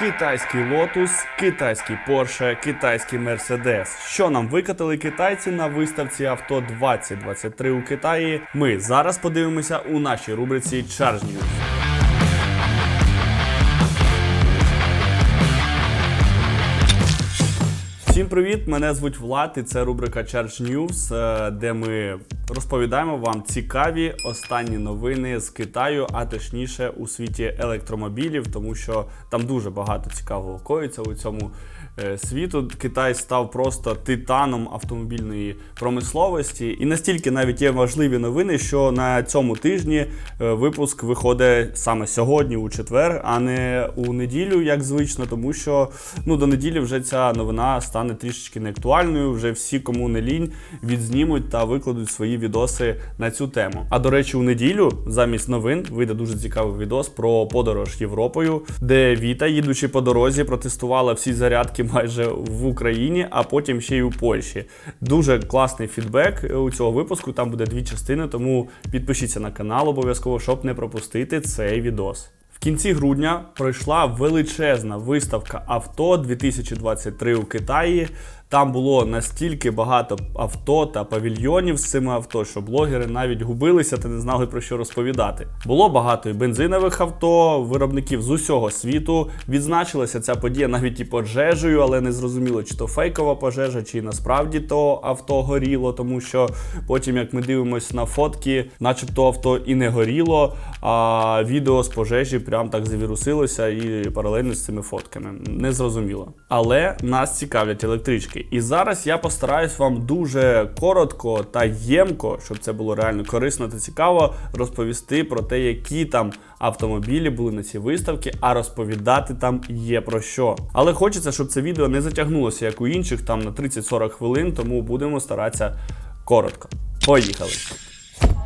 китайський Lotus, китайський Porsche, китайський Mercedes. Що нам викатали китайці на виставці авто 2023 у Китаї? Ми зараз подивимося у нашій рубриці Charge News. Всім привіт! Мене звуть Влад, і це рубрика Charge News, е, де ми розповідаємо вам цікаві останні новини з Китаю, а точніше у світі електромобілів, тому що там дуже багато цікавого коїться у цьому е, світу. Китай став просто титаном автомобільної промисловості, і настільки навіть є важливі новини, що на цьому тижні е, випуск виходить саме сьогодні, у четвер, а не у неділю, як звично, тому що ну до неділі вже ця новина стане трішечки неактуальною. Вже всі, кому не лінь, відзнімуть та викладуть свої відоси на цю тему. А до речі, у неділю замість новин вийде дуже цікавий відос про подорож Європою, де Віта, їдучи по дорозі, протестувала всі зарядки майже в Україні, а потім ще й у Польщі. Дуже класний фідбек у цього випуску. Там буде дві частини, тому підпишіться на канал обов'язково, щоб не пропустити цей відос. Кінці грудня пройшла величезна виставка авто 2023 у Китаї. Там було настільки багато авто та павільйонів з цими авто, що блогери навіть губилися та не знали про що розповідати. Було багато і бензинових авто, виробників з усього світу. Відзначилася ця подія навіть і пожежею, але не зрозуміло, чи то фейкова пожежа, чи насправді то авто горіло, тому що потім, як ми дивимося на фотки, начебто авто і не горіло, а відео з пожежі прям так завірусилося і паралельно з цими фотками. Не зрозуміло. Але нас цікавлять електрички. І зараз я постараюсь вам дуже коротко та ємко, щоб це було реально корисно та цікаво, розповісти про те, які там автомобілі були на цій виставці, а розповідати там є про що. Але хочеться, щоб це відео не затягнулося, як у інших, там на 30-40 хвилин, тому будемо старатися коротко. Поїхали!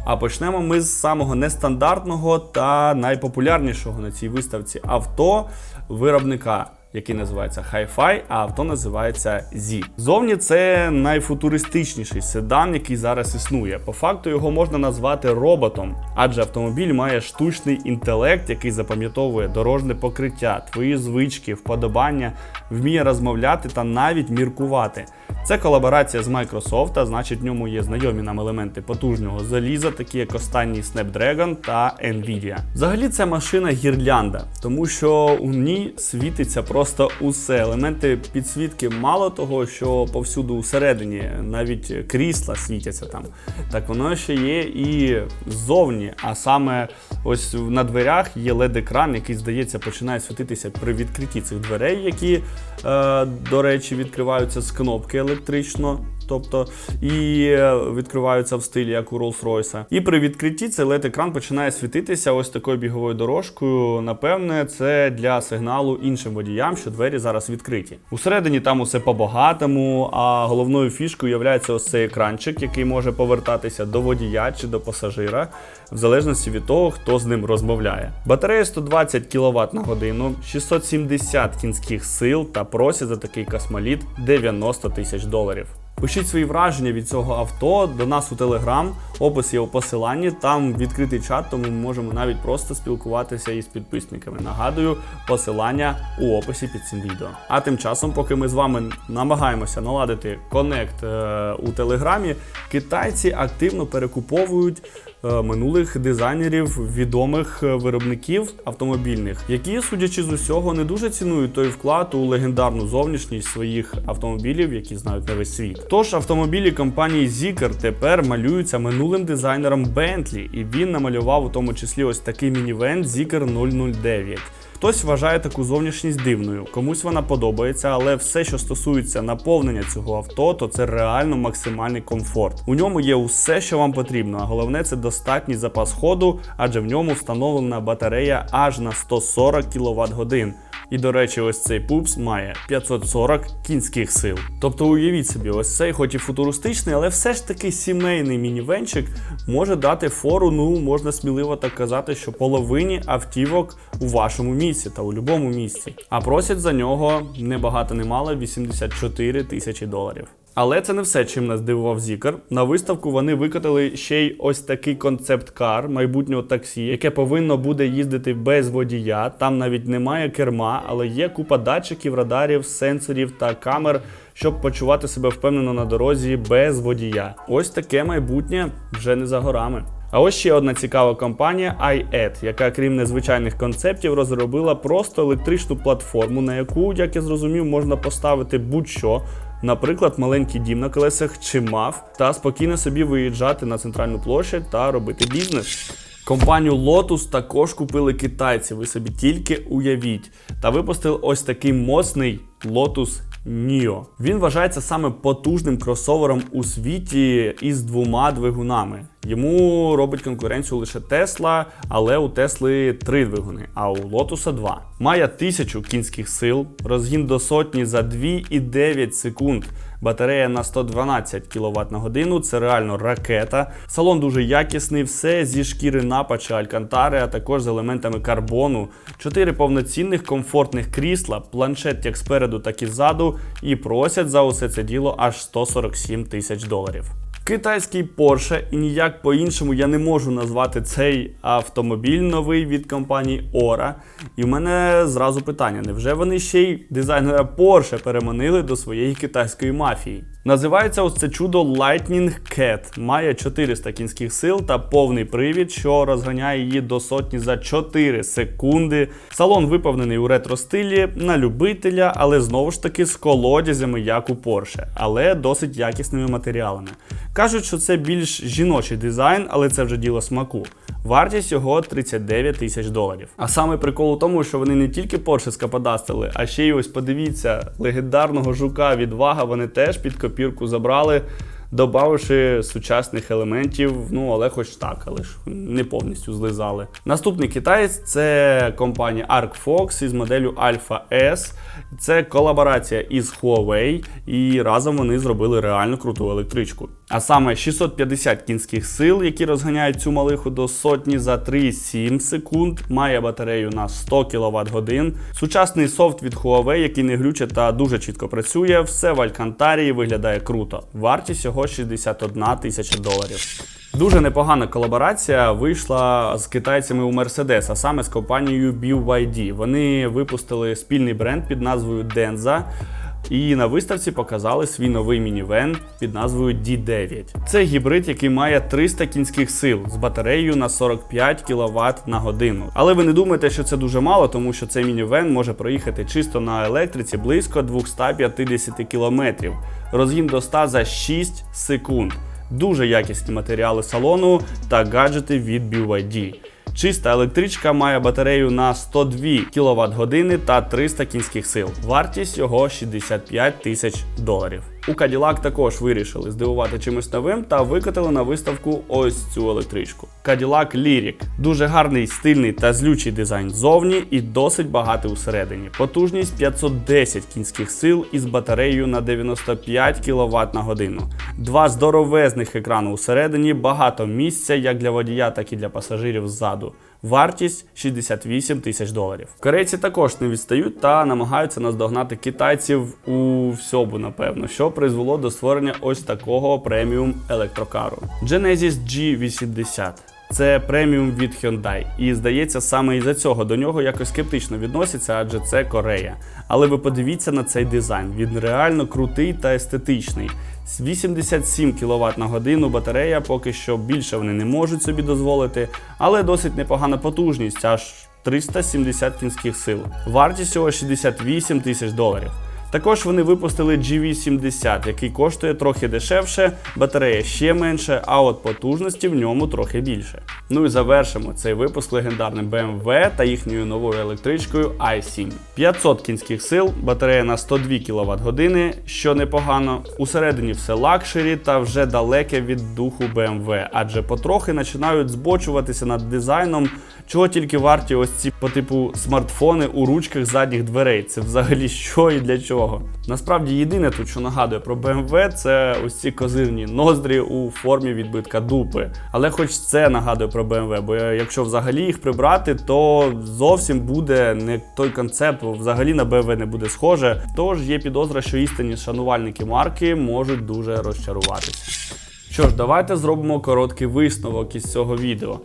А почнемо ми з самого нестандартного та найпопулярнішого на цій виставці авто виробника. Який називається Hi-Fi, а авто називається Z. Зовні це найфутуристичніший седан, який зараз існує. По факту його можна назвати роботом, адже автомобіль має штучний інтелект, який запам'ятовує дорожне покриття, твої звички, вподобання, вміє розмовляти та навіть міркувати. Це колаборація з Microsoft, а значить в ньому є знайомі нам елементи потужного заліза, такі як останній Snapdragon та Nvidia. Взагалі це машина гірлянда, тому що у ній світиться просто усе. Елементи підсвітки мало того, що повсюду усередині навіть крісла світяться там. Так воно ще є і ззовні. А саме ось на дверях є LED-екран, який, здається, починає світитися при відкритті цих дверей, які, е, до речі, відкриваються з кнопки електрично. Тобто і е, відкриваються в стилі, як у Rolls-Royce. І при відкритті цей LED-екран починає світитися ось такою біговою дорожкою. Напевне, це для сигналу іншим водіям, що двері зараз відкриті. Усередині там усе по-багатому, а головною фішкою є ось цей екранчик, який може повертатися до водія чи до пасажира, в залежності від того, хто з ним розмовляє. Батарея 120 кВт на годину, 670 кінських сил та просять за такий космоліт 90 тисяч доларів. Пишіть свої враження від цього авто до нас у Телеграм. Опис є у посиланні. Там відкритий чат, тому ми можемо навіть просто спілкуватися із підписниками. Нагадую, посилання у описі під цим відео. А тим часом, поки ми з вами намагаємося наладити конект е, у Телеграмі, китайці активно перекуповують. Е, Минулих дизайнерів відомих е, виробників автомобільних, які, судячи з усього, не дуже цінують той вклад у легендарну зовнішність своїх автомобілів, які знають на весь світ. Тож автомобілі компанії Zikr тепер малюються минулим дизайнером Bentley, і він намалював у тому числі ось такий мінівен Zikr 009. Хтось вважає таку зовнішність дивною, комусь вона подобається, але все, що стосується наповнення цього авто, то це реально максимальний комфорт. У ньому є усе, що вам потрібно, а головне це достатній запас ходу, адже в ньому встановлена батарея аж на 140 кВт годин. І до речі, ось цей пупс має 540 кінських сил. Тобто уявіть собі, ось цей, хоч і футуристичний, але все ж таки сімейний мінівенчик може дати фору, ну можна сміливо так казати, що половині автівок у вашому місці та у будь-якому місці. А просять за нього небагато не мало 84 тисячі доларів. Але це не все, чим нас дивував Зікер. На виставку вони викотали ще й ось такий концепт-кар майбутнього таксі, яке повинно буде їздити без водія. Там навіть немає керма, але є купа датчиків, радарів, сенсорів та камер, щоб почувати себе впевнено на дорозі без водія. Ось таке майбутнє вже не за горами. А ось ще одна цікава компанія iAd, яка, крім незвичайних концептів, розробила просто електричну платформу, на яку, як я зрозумів, можна поставити будь-що. Наприклад, маленький дім на колесах чи мав, та спокійно собі виїжджати на центральну площу та робити бізнес. Компанію Lotus також купили китайці, ви собі тільки уявіть. Та випустили ось такий моцний Lotus Ніо. Він вважається саме потужним кросовером у світі із двома двигунами. Йому робить конкуренцію лише Tesla, але у Тесли три двигуни, а у Lotus 2. Має 1000 кінських сил, розгін до сотні за 2,9 секунд. Батарея на 112 кВт на годину, це реально ракета. Салон дуже якісний, все зі шкіри напача Алькантари, а також з елементами карбону. Чотири повноцінних комфортних крісла, планшет як спереду, так і ззаду, і просять за усе це діло аж 147 тисяч доларів. Китайський Porsche, і ніяк по-іншому я не можу назвати цей автомобіль новий від компанії Ora. І в мене зразу питання: невже вони ще й дизайнера Porsche переманили до своєї китайської мафії? Називається ось це чудо Lightning Cat. Має 400 кінських сил та повний привід, що розганяє її до сотні за 4 секунди. Салон виповнений у ретро-стилі на любителя, але знову ж таки з колодязями, як у Porsche, але досить якісними матеріалами. Кажуть, що це більш жіночий дизайн, але це вже діло смаку. Вартість його 39 тисяч доларів. А саме прикол у тому, що вони не тільки Porsche скаподастили, а ще й ось подивіться, легендарного жука відвага вони теж під копірку забрали. Додавши сучасних елементів, ну але хоч так, але ж не повністю злизали. Наступний китаєць це компанія ArcFox із моделлю Alpha S. Це колаборація із Huawei, і разом вони зробили реально круту електричку. А саме 650 кінських сил, які розганяють цю малиху до сотні за 3,7 секунд, має батарею на 100 кВт годин. Сучасний софт від Huawei, який не глюче та дуже чітко працює, все в Алькантарії виглядає круто. Вартість його 61 тисяча доларів. Дуже непогана колаборація вийшла з китайцями у Mercedes, а саме з компанією BYD. Вони випустили спільний бренд під назвою Denza. І на виставці показали свій новий мінівен під назвою D9. Це гібрид, який має 300 кінських сил з батареєю на 45 кВт на годину. Але ви не думаєте, що це дуже мало, тому що цей мінівен може проїхати чисто на електриці близько 250 км. Розгін до 100 за 6 секунд. Дуже якісні матеріали салону та гаджети від BYD. Чиста електричка має батарею на 102 кВт години та 300 кінських сил. Вартість його 65 тисяч доларів. У Cadillac також вирішили здивувати чимось новим та викотили на виставку ось цю електричку. Cadillac Lyric. Дуже гарний, стильний та злючий дизайн ззовні і досить багатий усередині. Потужність 510 кінських сил із батареєю на 95 кВт на годину. Два здоровезних екрани усередині, багато місця як для водія, так і для пасажирів ззаду. Вартість 68 тисяч доларів. Корейці також не відстають та намагаються наздогнати китайців у всьому, напевно, що призвело до створення ось такого преміум електрокару. Genesis G80. Це преміум від Hyundai. І здається, саме із-за цього до нього якось скептично відносяться, адже це Корея. Але ви подивіться на цей дизайн. Він реально крутий та естетичний. 87 кВт на годину батарея поки що більше вони не можуть собі дозволити, але досить непогана потужність, аж 370 кінських сил. Вартість його 68 тисяч доларів. Також вони випустили GV70, який коштує трохи дешевше, батарея ще менше, а от потужності в ньому трохи більше. Ну і завершимо цей випуск легендарним BMW та їхньою новою електричкою i7. 500 кінських сил, батарея на 102 кВт години, що непогано. Усередині все лакшері та вже далеке від духу BMW, адже потрохи починають збочуватися над дизайном Чого тільки варті ось ці по типу смартфони у ручках задніх дверей. Це взагалі що і для чого? Насправді єдине тут, що нагадує про BMW, це ось ці козирні ноздрі у формі відбитка дупи. Але хоч це нагадує про BMW, бо якщо взагалі їх прибрати, то зовсім буде не той концепт, взагалі на BMW не буде схоже. Тож є підозра, що істинні шанувальники марки можуть дуже розчаруватися. Що ж, давайте зробимо короткий висновок із цього відео.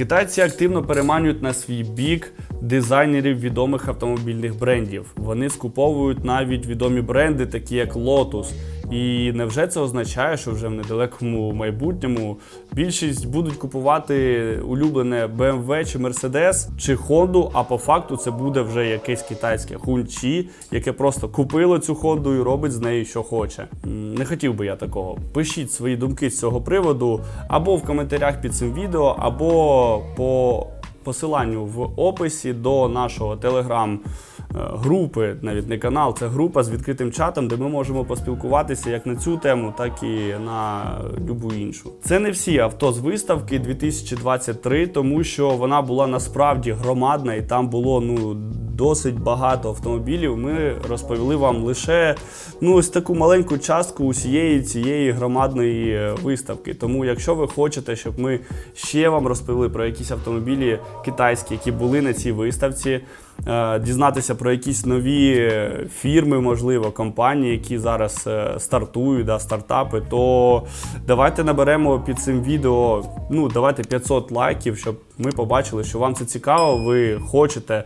Китайці активно переманюють на свій бік дизайнерів відомих автомобільних брендів. Вони скуповують навіть відомі бренди, такі як Lotus. І невже це означає, що вже в недалекому майбутньому більшість будуть купувати улюблене BMW чи Mercedes чи Honda, а по факту це буде вже якесь китайське хунчі, яке просто купило цю Honda і робить з нею, що хоче. Не хотів би я такого. Пишіть свої думки з цього приводу або в коментарях під цим відео, або по посиланню в описі до нашого телеграм е, групи, навіть не канал, це група з відкритим чатом, де ми можемо поспілкуватися як на цю тему, так і на любу іншу. Це не всі авто з виставки 2023, тому що вона була насправді громадна і там було ну досить багато автомобілів. Ми розповіли вам лише ну ось таку маленьку частку усієї цієї громадної виставки. Тому, якщо ви хочете, щоб ми ще вам розповіли про якісь автомобілі китайські, які були на цій виставці. Е, Дізнатися про якісь нові фірми, можливо, компанії, які зараз е, стартують, да, стартапи, то давайте наберемо під цим відео. Ну, давайте 500 лайків, щоб ми побачили, що вам це цікаво. Ви хочете е,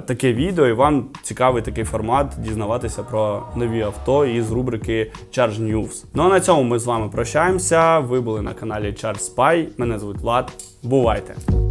таке відео, і вам цікавий такий формат дізнаватися про нові авто із рубрики Charge News. Ну а на цьому ми з вами прощаємося. Ви були на каналі Charge Spy. Мене звуть Влад. Бувайте!